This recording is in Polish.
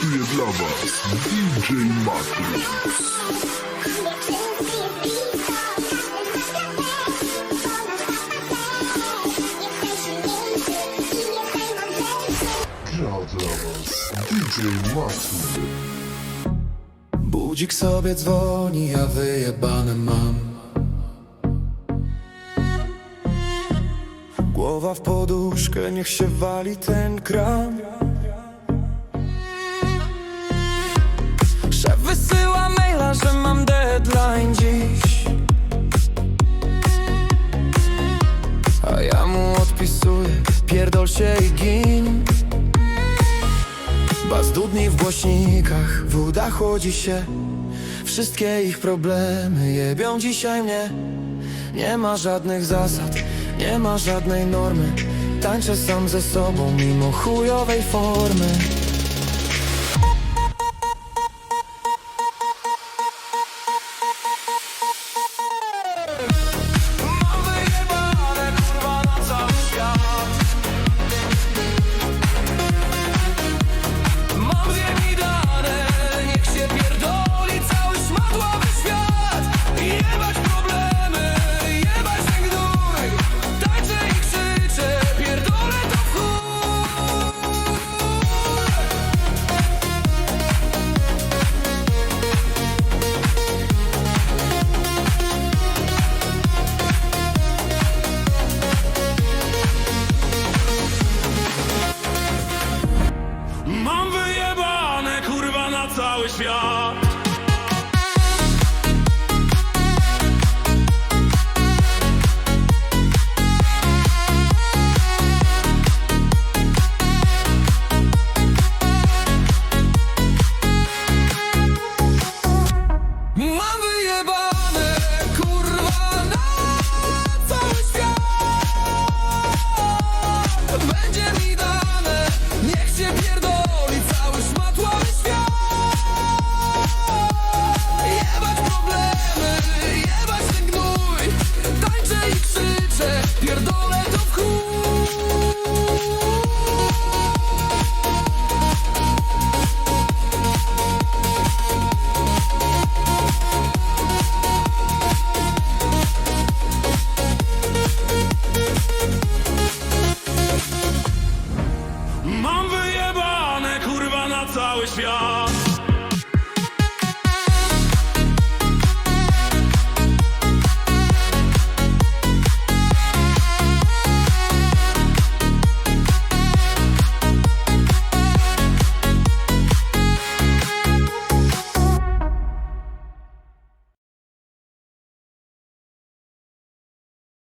miksuje dla was DJ Matrix. Budzik sobie dzwoni, ja wyjebane mam. Głowa w poduszkę, niech się wali ten kran odpisuję, pierdol się i gin. Baz dudni w głośnikach, woda chłodzi się. Wszystkie ich problemy jebią dzisiaj mnie. Nie ma żadnych zasad, nie ma żadnej normy. Tańczę sam ze sobą mimo chujowej formy cały świat cały świat